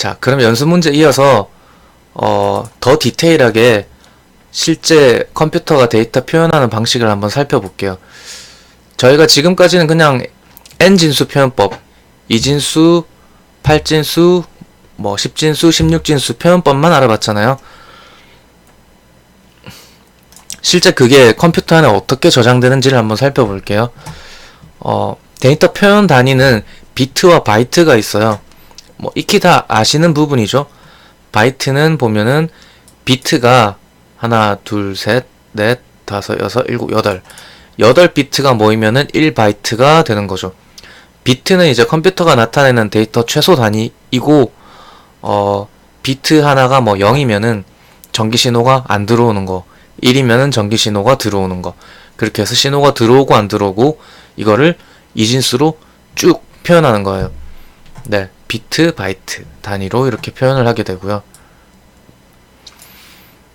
자, 그럼 연습 문제 이어서 어, 더 디테일하게 실제 컴퓨터가 데이터 표현하는 방식을 한번 살펴볼게요. 저희가 지금까지는 그냥 n진수 표현법, 2진수, 8진수, 뭐 10진수, 16진수 표현법만 알아봤잖아요. 실제 그게 컴퓨터 안에 어떻게 저장되는지를 한번 살펴볼게요. 어, 데이터 표현 단위는 비트와 바이트가 있어요. 뭐 익히 다 아시는 부분이죠. 바이트는 보면은 비트가 하나, 둘, 셋, 넷, 다섯, 여섯, 일곱, 여덟. 여덟 비트가 모이면은 1바이트가 되는 거죠. 비트는 이제 컴퓨터가 나타내는 데이터 최소 단위이고, 어, 비트 하나가 뭐 0이면은 전기 신호가 안 들어오는 거, 1이면은 전기 신호가 들어오는 거. 그렇게 해서 신호가 들어오고 안 들어오고, 이거를 이진수로 쭉 표현하는 거예요. 네. 비트, 바이트 단위로 이렇게 표현을 하게 되고요.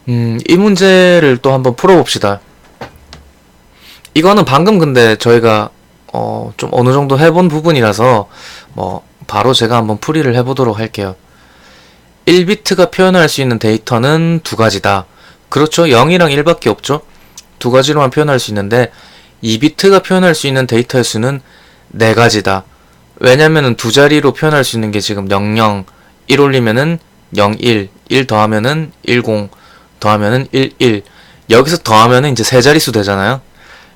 음, 이 문제를 또 한번 풀어봅시다. 이거는 방금 근데 저희가 어, 좀 어느 정도 해본 부분이라서 뭐 바로 제가 한번 풀이를 해보도록 할게요. 1비트가 표현할 수 있는 데이터는 두 가지다. 그렇죠. 0이랑 1밖에 없죠. 두 가지로만 표현할 수 있는데 2비트가 표현할 수 있는 데이터의 수는 네 가지다. 왜냐면은 두 자리로 표현할 수 있는 게 지금 00, 1 올리면은 01, 1 더하면은 10, 더하면은 11. 여기서 더하면은 이제 세 자릿수 되잖아요.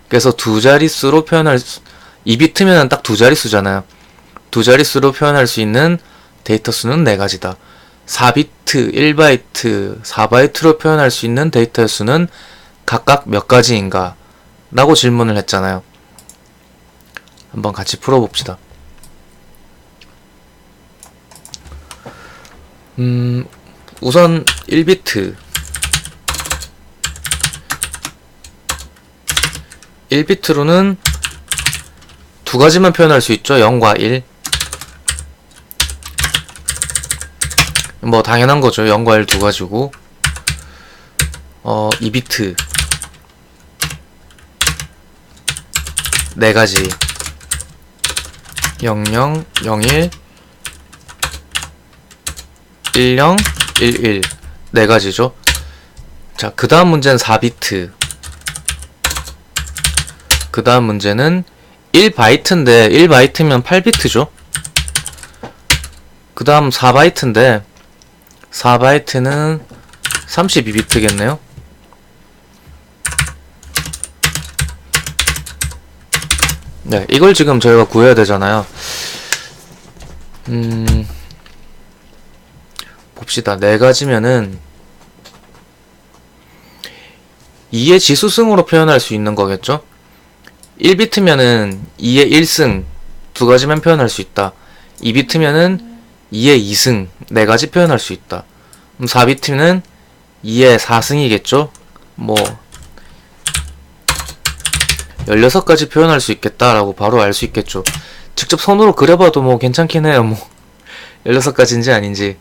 그래서 두 자릿수로 표현할 수, 2비트면은 딱 두 자릿수잖아요. 두 자릿수로 표현할 수 있는 데이터 수는 네 가지다. 4비트, 1바이트, 4바이트로 표현할 수 있는 데이터 수는 각각 몇 가지인가? 라고 질문을 했잖아요. 한번 같이 풀어봅시다. 음, 우선 1비트 1비트로는 두 가지만 표현할 수 있죠. 0과 1. 뭐 당연한 거죠. 0과 1 두 가지고 어 2비트 네 가지 00, 01 10, 11. 네 가지죠. 자, 그 다음 문제는 4비트. 그 다음 문제는 1바이트인데, 1바이트면 8비트죠. 그 다음 4바이트인데, 4바이트는 32비트겠네요. 네, 이걸 지금 저희가 구해야 되잖아요. 음, 봅시다. 네 가지면은 2의 지수승으로 표현할 수 있는 거겠죠? 1비트면은 2의 1승 두 가지만 표현할 수 있다. 2비트면은 2의 2승 네 가지 표현할 수 있다. 그럼 4비트는 2의 4승이겠죠? 뭐 16가지 표현할 수 있겠다라고 바로 알 수 있겠죠. 직접 손으로 그려봐도 뭐 괜찮긴 해요. 뭐 16가지인지 아닌지.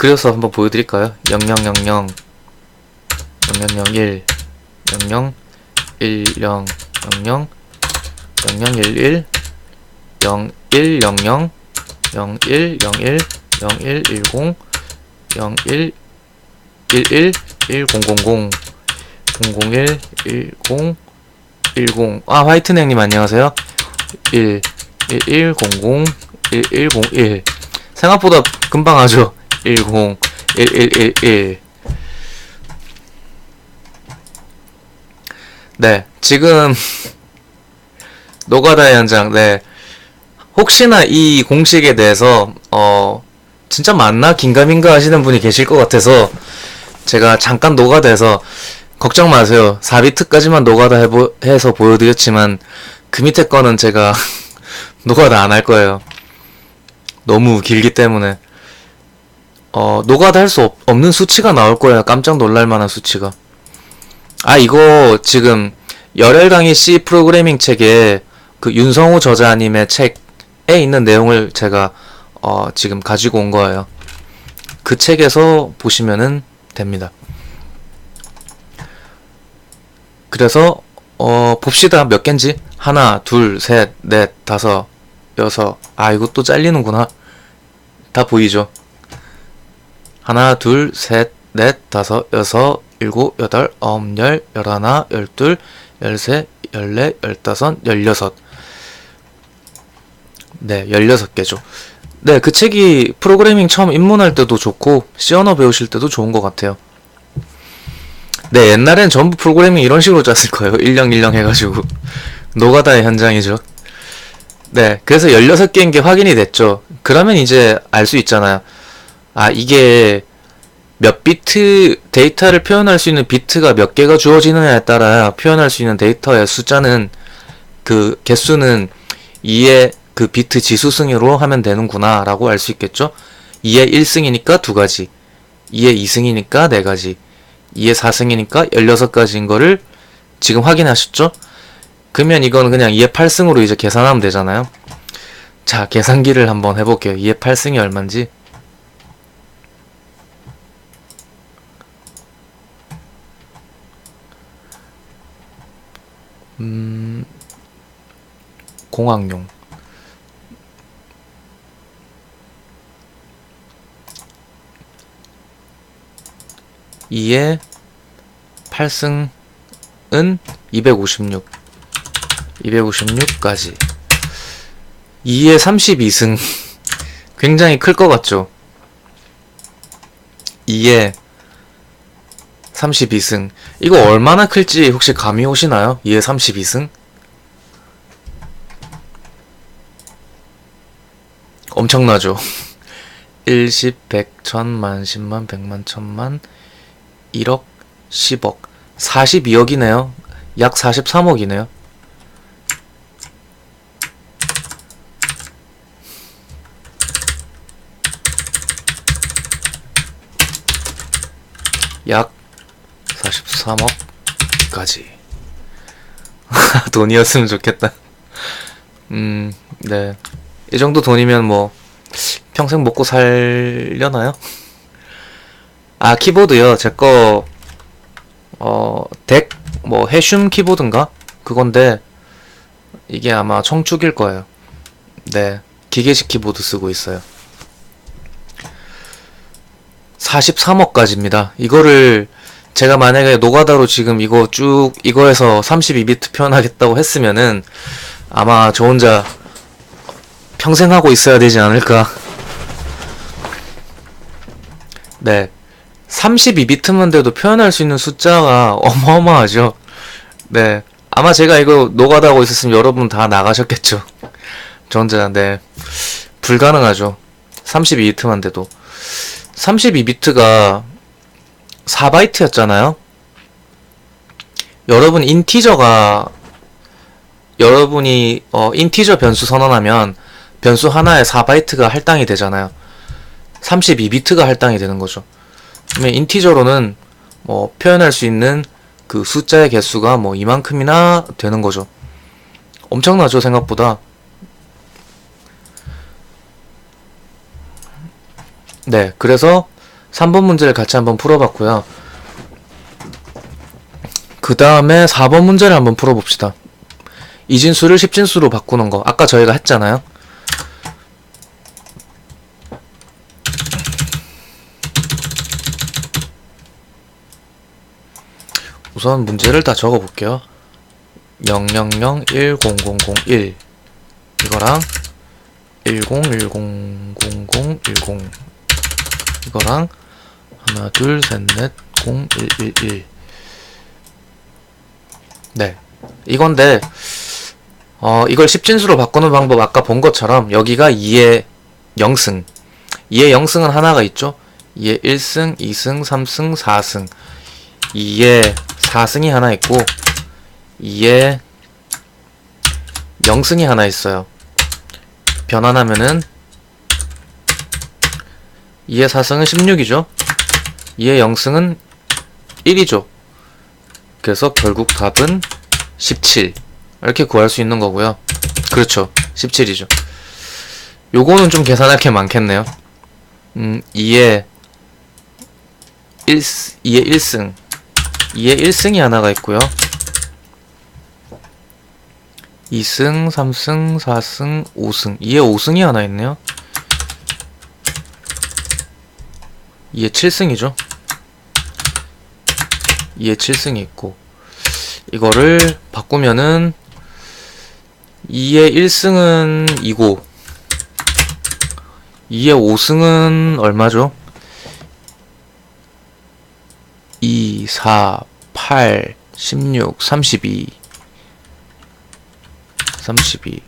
그려서 한번 보여드릴까요? 0000 0001 00 10 00 0011 0100 0101 0110 01 11 1000 001 10 10 아, 화이트넥님 안녕하세요. 1 1100 1101 생각보다 금방 하죠. 10 1111 네, 지금 노가다의 현장. 네. 혹시나 이 공식에 대해서 어 진짜 맞나 긴가민가 하시는 분이 계실 것 같아서 제가 잠깐 노가다해서 걱정 마세요. 4비트까지만 노가다 해보, 해서 보여드렸지만 그 밑에 거는 제가 노가다 안 할 거예요. 너무 길기 때문에 어 노가다 할 수 없는 수치가 나올 거예요. 깜짝 놀랄 만한 수치가. 아 이거 지금 열혈 강의 C 프로그래밍 책에 그 윤성호 저자님의 책에 있는 내용을 제가 어 지금 가지고 온 거예요. 그 책에서 보시면은 됩니다. 그래서 어 봅시다 몇 개인지 하나 둘 셋 넷 다섯 여섯 아 이거 또 잘리는구나 다 보이죠? 하나, 둘, 셋, 넷, 다섯, 여섯, 일곱, 여덟, 아홉, 열, 열하나, 열둘, 열셋, 열넷, 열다섯, 열여섯. 네, 열여섯 개죠. 네, 그 책이 프로그래밍 처음 입문할 때도 좋고, C 언어 배우실 때도 좋은 것 같아요. 네, 옛날엔 전부 프로그래밍 이런 식으로 짰을 거예요. 일령일령 해가지고. 노가다의 현장이죠. 네, 그래서 16개인 게 확인이 됐죠. 그러면 이제 알 수 있잖아요. 아, 이게 몇 비트 데이터를 표현할 수 있는 비트가 몇 개가 주어지느냐에 따라 표현할 수 있는 데이터의 숫자는 그 개수는 2의 그 비트 지수 승으로 하면 되는구나 라고 알 수 있겠죠. 2의 1승이니까 두 가지, 2의 2승이니까 네 가지, 2의 4승이니까 16가지인 거를 지금 확인하셨죠? 그러면 이건 그냥 2의 8승으로 이제 계산하면 되잖아요. 자, 계산기를 한번 해볼게요. 2의 8승이 얼만지. 음, 공학용. 이의 8승은 256. 256까지. 2의 32승. 굉장히 클 것 같죠? 2의 32승. 이거 얼마나 클지 혹시 감이 오시나요? 2의 32승? 엄청나죠? 1, 10, 100, 1000만, 10만, 100만, 1000만, 1억, 10억. 42억이네요. 약 43억이네요. 약 43억까지. 돈이었으면 좋겠다. 음, 네. 이 정도 돈이면 뭐, 평생 먹고 살려나요? 아, 키보드요. 제 거, 어, 덱, 뭐, 해슘 키보드인가? 그건데, 이게 아마 청축일 거예요. 네. 기계식 키보드 쓰고 있어요. 43억까지입니다. 이거를 제가 만약에 노가다로 지금 이거 쭉 이거에서 32비트 표현하겠다고 했으면은 아마 저 혼자 평생 하고 있어야 되지 않을까. 네. 32비트만 돼도 표현할 수 있는 숫자가 어마어마하죠. 네. 아마 제가 이거 노가다 하고 있었으면 여러분 다 나가셨겠죠. 저 혼자, 네. 불가능하죠. 32비트만 돼도. 32비트가 4바이트였잖아요. 여러분 인티저가 여러분이 어, 인티저 변수 선언하면 변수 하나에 4바이트가 할당이 되잖아요. 32비트가 할당이 되는 거죠. 그러면 인티저로는 뭐 표현할 수 있는 그 숫자의 개수가 뭐 이만큼이나 되는 거죠. 엄청나죠 생각보다. 네, 그래서 3번 문제를 같이 한번 풀어봤고요. 그 다음에 4번 문제를 한번 풀어봅시다. 이진수를 10진수로 바꾸는 거. 아까 저희가 했잖아요. 우선 문제를 다 적어볼게요. 0001001 이거랑 10100010 이거랑 하나 둘 셋 넷 0111 네. 이건데 어 이걸 10진수로 바꾸는 방법 아까 본 것처럼 여기가 2의 0승. 2의 0승은 하나가 있죠? 2의 1승 2승 3승 4승. 2의 4승이 하나 있고 2의 0승이 하나 있어요. 변환하면은 2의 4승은 16이죠. 2의 0승은 1이죠. 그래서 결국 답은 17. 이렇게 구할 수 있는 거고요. 그렇죠. 17이죠. 요거는 좀 계산할 게 많겠네요. 음, 2의 1, 2의 1승. 2의 1승이 하나가 있고요. 2승, 3승, 4승, 5승. 2의 5승이 하나 있네요. 2에 7승이죠. 2에 7승이 있고 이거를 바꾸면은 2에 1승은 2고 2에 5승은 얼마죠? 2, 4, 8, 16, 32 32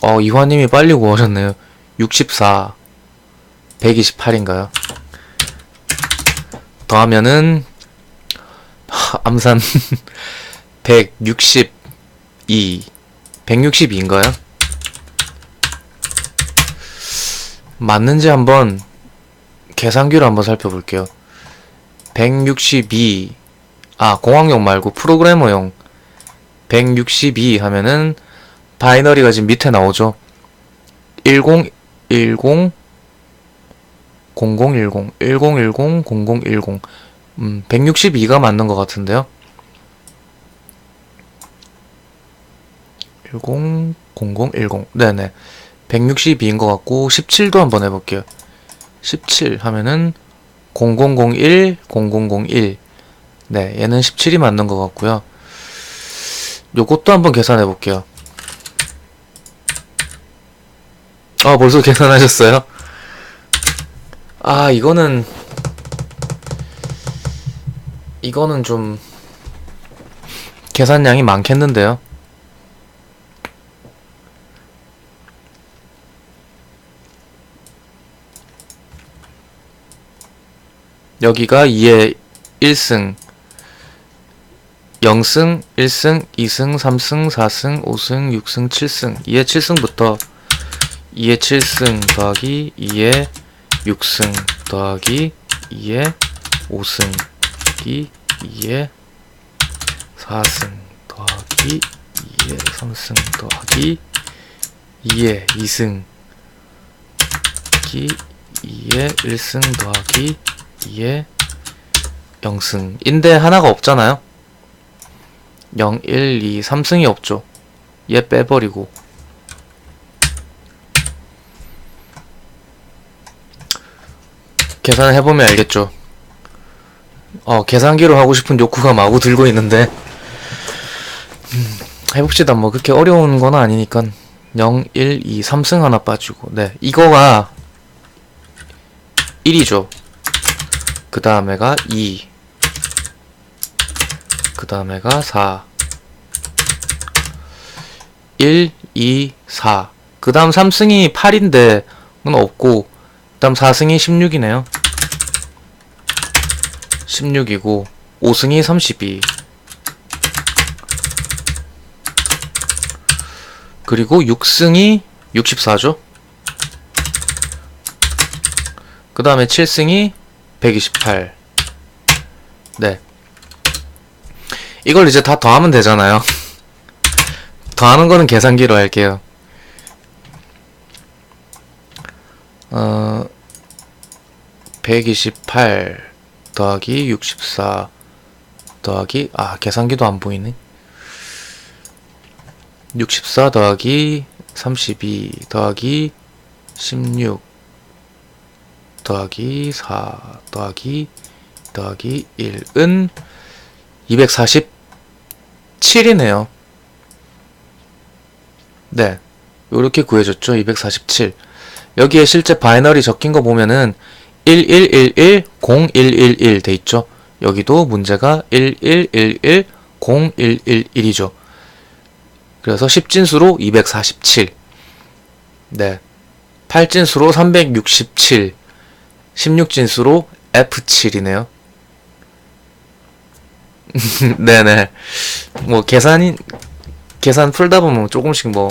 어, 이화님이 빨리 구하셨네요. 64 128인가요? 더하면은 하, 암산 162 162인가요? 맞는지 한번 계산기로 한번 살펴볼게요. 162 아, 공학용 말고 프로그래머용 162 하면은 바이너리가 지금 밑에 나오죠. 10 10 0010 1010 0010 음, 162가 맞는 것 같은데요. 10 0010 네네 162인 것 같고 17도 한번 해볼게요. 17 하면은 0001 0001 네 얘는 17이 맞는 것 같고요. 요것도 한번 계산해 볼게요. 아 벌써 계산하셨어요? 아 이거는 이거는 좀 계산량이 많겠는데요. 여기가 2의 1승 0승, 1승, 2승, 3승, 4승, 5승, 6승, 7승 2의 7승부터 2의 7승 더하기 2의 6승 더하기 2의 5승 더하기 2의 4승 더하기 2의 3승 더하기 2의 2승 더하기 2의 1승 더하기 2의 0승. 인데 하나가 없잖아요. 0, 1, 2, 3승이 없죠. 얘 빼버리고. 계산을 해보면 알겠죠. 어, 계산기로 하고 싶은 욕구가 마구 들고 있는데, 음, 해봅시다. 뭐, 그렇게 어려운 건 아니니까. 0, 1, 2, 3승 하나 빠지고, 네. 이거가 1이죠. 그 다음에가 2. 그 다음에가 4. 1, 2, 4. 그 다음 3승이 8인데, 그건 없고, 그 다음 4승이 16이네요. 16이고 5승이. 32 그리고 6승이 64죠. 그 다음에 7승이 128 네. 이걸 이제 다 더하면 되잖아요. 더하는 거는 계산기로 할게요. 어, 128 더하기 64 더하기 아 계산기도 안 보이네. 64 더하기 32 더하기 16 더하기 4 더하기 더하기 1은 247이네요. 네 요렇게 구해졌죠 247 여기에 실제 바이너리 적힌 거 보면은 11110111 돼 있죠. 여기도 문제가 11110111이죠. 그래서 10진수로 247. 네. 8진수로 367. 16진수로 F7이네요. 네네. 뭐 계산이 계산 풀다 보면 조금씩 뭐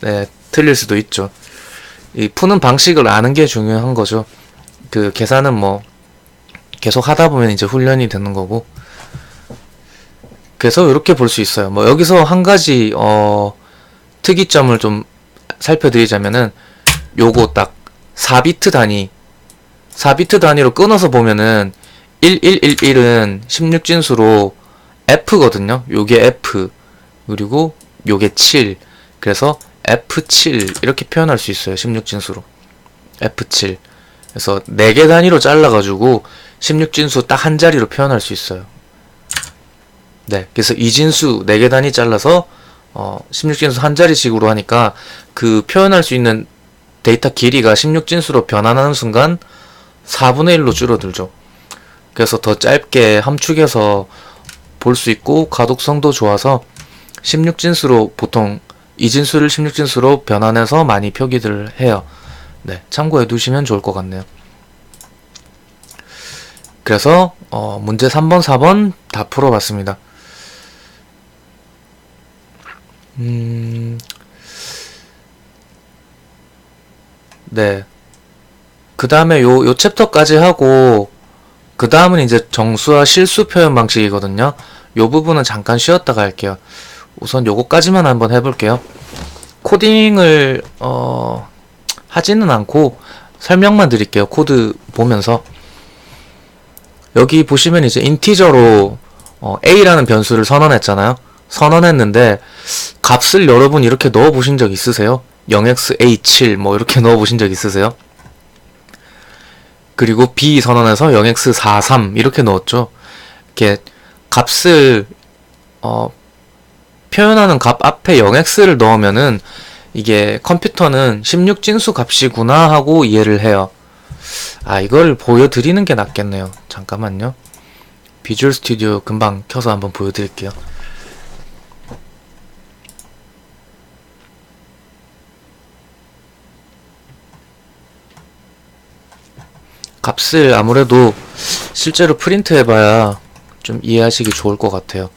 네, 틀릴 수도 있죠. 이 푸는 방식을 아는 게 중요한 거죠. 그 계산은 뭐 계속 하다 보면 이제 훈련이 되는 거고 그래서 이렇게 볼 수 있어요. 뭐 여기서 한 가지 어 특이점을 좀 살펴드리자면은 요거 딱 4비트 단위 4비트 단위로 끊어서 보면은 1111은 16진수로 F거든요. 요게 F 그리고 요게 7 그래서 F7 이렇게 표현할 수 있어요. 16진수로 F7 그래서 4개 단위로 잘라가지고 16진수 딱 한 자리로 표현할 수 있어요. 네, 그래서 이진수 4개 단위 잘라서 어, 16진수 한 자리씩으로 하니까 그 표현할 수 있는 데이터 길이가 16진수로 변환하는 순간 4분의 1로 줄어들죠. 그래서 더 짧게 함축해서 볼 수 있고 가독성도 좋아서 16진수로 보통 이진수를 16진수로 변환해서 많이 표기를 해요. 네, 참고해 두시면 좋을 것 같네요. 그래서 어, 문제 3번, 4번 다 풀어봤습니다. 음, 네. 그 다음에 요, 요 챕터까지 하고, 그 다음은 이제 정수와 실수 표현 방식이거든요. 요 부분은 잠깐 쉬었다가 할게요. 우선 요거까지만 한번 해볼게요. 코딩을, 어, 하지는 않고 설명만 드릴게요. 코드 보면서. 여기 보시면 이제 인티저로 어, a라는 변수를 선언했잖아요. 선언했는데 값을 여러분 이렇게 넣어 보신 적 있으세요? 0xa7 뭐 이렇게 넣어 보신 적 있으세요? 그리고 b 선언해서 0x43 이렇게 넣었죠. 이렇게 값을 어, 표현하는 값 앞에 0x를 넣으면은 이게 컴퓨터는 16진수 값이구나 하고 이해를 해요. 아, 이걸 보여드리는 게 낫겠네요. 잠깐만요. 비주얼 스튜디오 금방 켜서 한번 보여드릴게요. 값을 아무래도 실제로 프린트 해봐야 좀 이해하시기 좋을 것 같아요.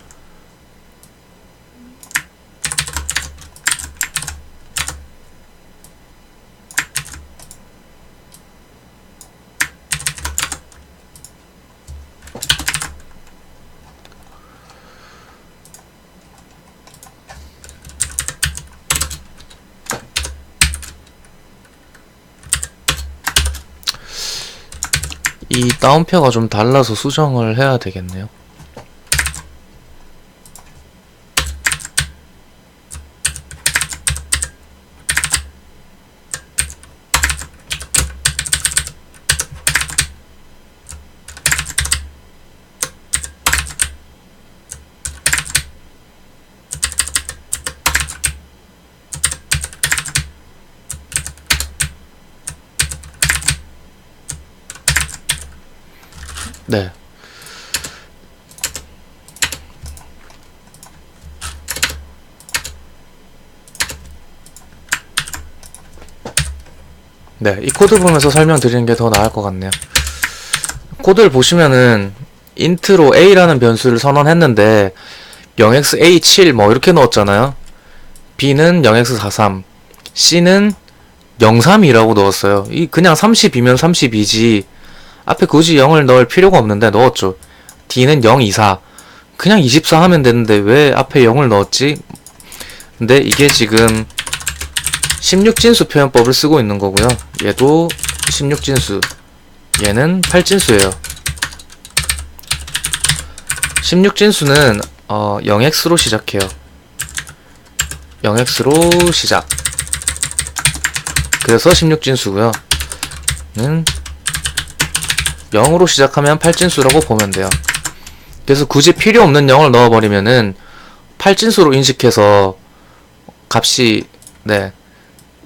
이 다운표가 좀 달라서 수정을 해야 되겠네요. 네. 네, 이 코드 보면서 설명드리는 게 더 나을 것 같네요. 코드를 보시면은 인트로 a라는 변수를 선언했는데 0xa7 뭐 이렇게 넣었잖아요. b는 0x43, c는 03이라고 넣었어요. 이 그냥 30이면 32지 앞에 굳이 0을 넣을 필요가 없는데 넣었죠. D는 0, 2, 4. 그냥 24 하면 되는데 왜 앞에 0을 넣었지? 근데 이게 지금 16진수 표현법을 쓰고 있는 거고요. 얘도 16진수. 얘는 8진수예요. 16진수는 어, 0x로 시작해요. 0x로 시작. 그래서 16진수고요. 는 0으로 시작하면 8진수라고 보면 돼요. 그래서 굳이 필요 없는 0을 넣어버리면은 8진수로 인식해서 값이 네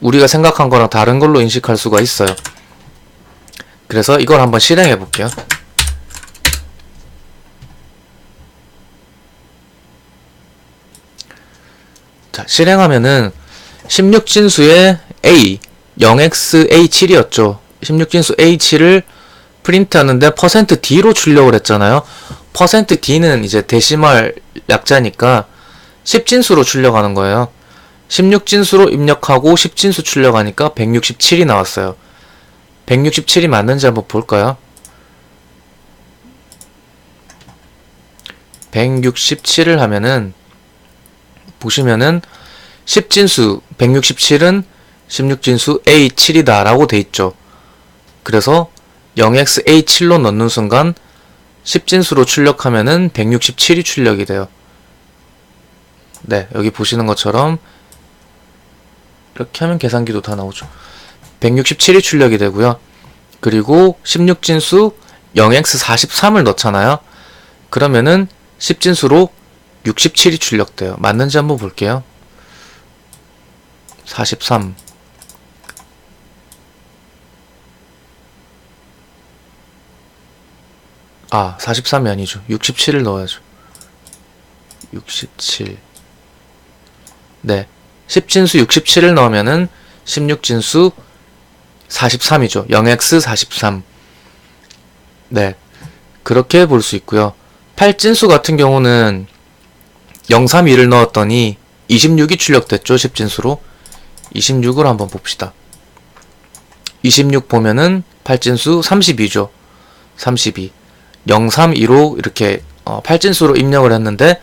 우리가 생각한 거랑 다른 걸로 인식할 수가 있어요. 그래서 이걸 한번 실행해 볼게요. 자, 실행하면은 16진수의 A 0xA7이었죠. 16진수 A7을 프린트 하는데 퍼센트 %d로 출력을 했잖아요. 퍼센트 %d는 이제 데시멀 약자니까 10진수로 출력하는 거예요. 16진수로 입력하고 10진수 출력하니까 167이 나왔어요. 167이 맞는지 한번 볼까요? 167을 하면은 보시면은 10진수 167은 16진수 A7이다 라고 돼 있죠. 그래서 0xa7로 넣는 순간 10진수로 출력하면은 167이 출력이 돼요. 네, 여기 보시는 것처럼 이렇게 하면 계산기도 다 나오죠. 167이 출력이 되고요. 그리고 16진수 0x43을 넣잖아요. 그러면은 10진수로 67이 출력돼요. 맞는지 한번 볼게요. 43. 아, 43이 아니죠. 67을 넣어야죠. 67. 네. 10진수 67을 넣으면은 16진수 43이죠. 0x43. 네. 그렇게 볼 수 있고요. 8진수 같은 경우는 032를 넣었더니 26이 출력됐죠. 10진수로. 26을 한번 봅시다. 26 보면은 8진수 32죠. 32. 032로 이렇게 어, 8진수로 입력을 했는데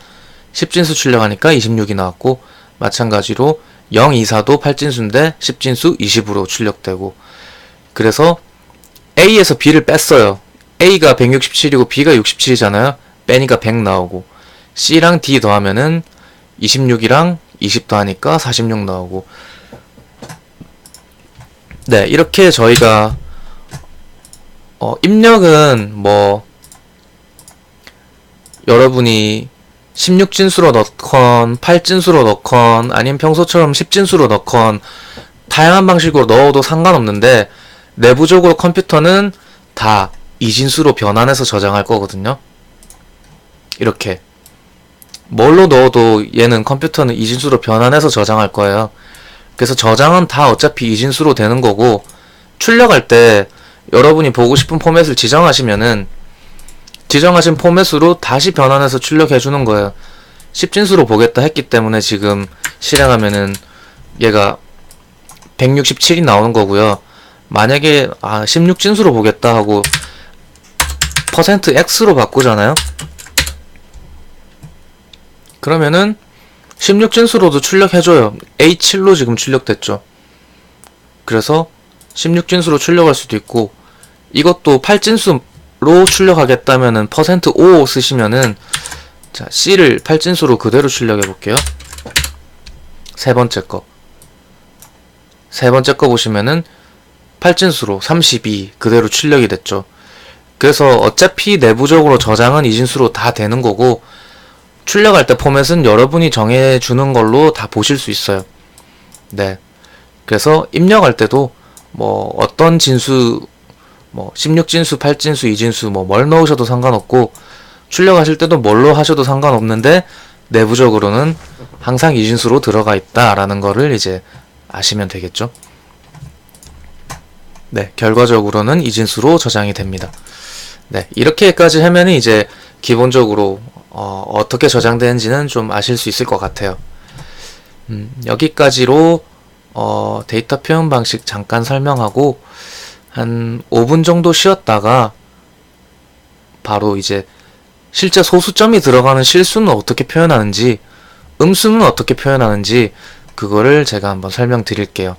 10진수 출력하니까 26이 나왔고 마찬가지로 024도 8진수인데 10진수 20으로 출력되고 그래서 A에서 B를 뺐어요. A가 167이고 B가 67이잖아요. 빼니까 100 나오고 C랑 D 더하면은 26이랑 20 더하니까 46 나오고 네 이렇게 저희가 어, 입력은 뭐 여러분이 16진수로 넣건 8진수로 넣건 아니면 평소처럼 10진수로 넣건 다양한 방식으로 넣어도 상관없는데 내부적으로 컴퓨터는 다 2진수로 변환해서 저장할 거거든요. 이렇게 뭘로 넣어도 얘는 컴퓨터는 2진수로 변환해서 저장할 거예요. 그래서 저장은 다 어차피 2진수로 되는 거고 출력할 때 여러분이 보고 싶은 포맷을 지정하시면은 지정하신 포맷으로 다시 변환해서 출력해 주는 거예요. 10진수로 보겠다 했기 때문에 지금 실행하면은 얘가 167이 나오는 거고요. 만약에 아 16진수로 보겠다 하고 퍼센트 %x로 바꾸잖아요. 그러면은 16진수로도 출력해줘요. A7로 지금 출력됐죠. 그래서 16진수로 출력할 수도 있고 이것도 8진수 로 출력하겠다면은 퍼센트 %5 쓰시면은 자 C를 8진수로 그대로 출력해 볼게요. 세 번째 거. 세 번째 거 보시면은 8진수로 32 그대로 출력이 됐죠. 그래서 어차피 내부적으로 저장은 이진수로 다 되는 거고 출력할 때 포맷은 여러분이 정해주는 걸로 다 보실 수 있어요. 네. 그래서 입력할 때도 뭐 어떤 진수 뭐 16진수, 8진수, 2진수 뭐 뭘 넣으셔도 상관없고 출력하실 때도 뭘로 하셔도 상관없는데 내부적으로는 항상 2진수로 들어가 있다라는 거를 이제 아시면 되겠죠. 네, 결과적으로는 2진수로 저장이 됩니다. 네, 이렇게까지 하면 이제 기본적으로 어, 어떻게 저장되는지는 좀 아실 수 있을 것 같아요. 음, 여기까지로 어, 데이터 표현 방식 잠깐 설명하고 한 5분 정도 쉬었다가 바로 이제 실제 소수점이 들어가는 실수는 어떻게 표현하는지 음수는 어떻게 표현하는지 그거를 제가 한번 설명드릴게요.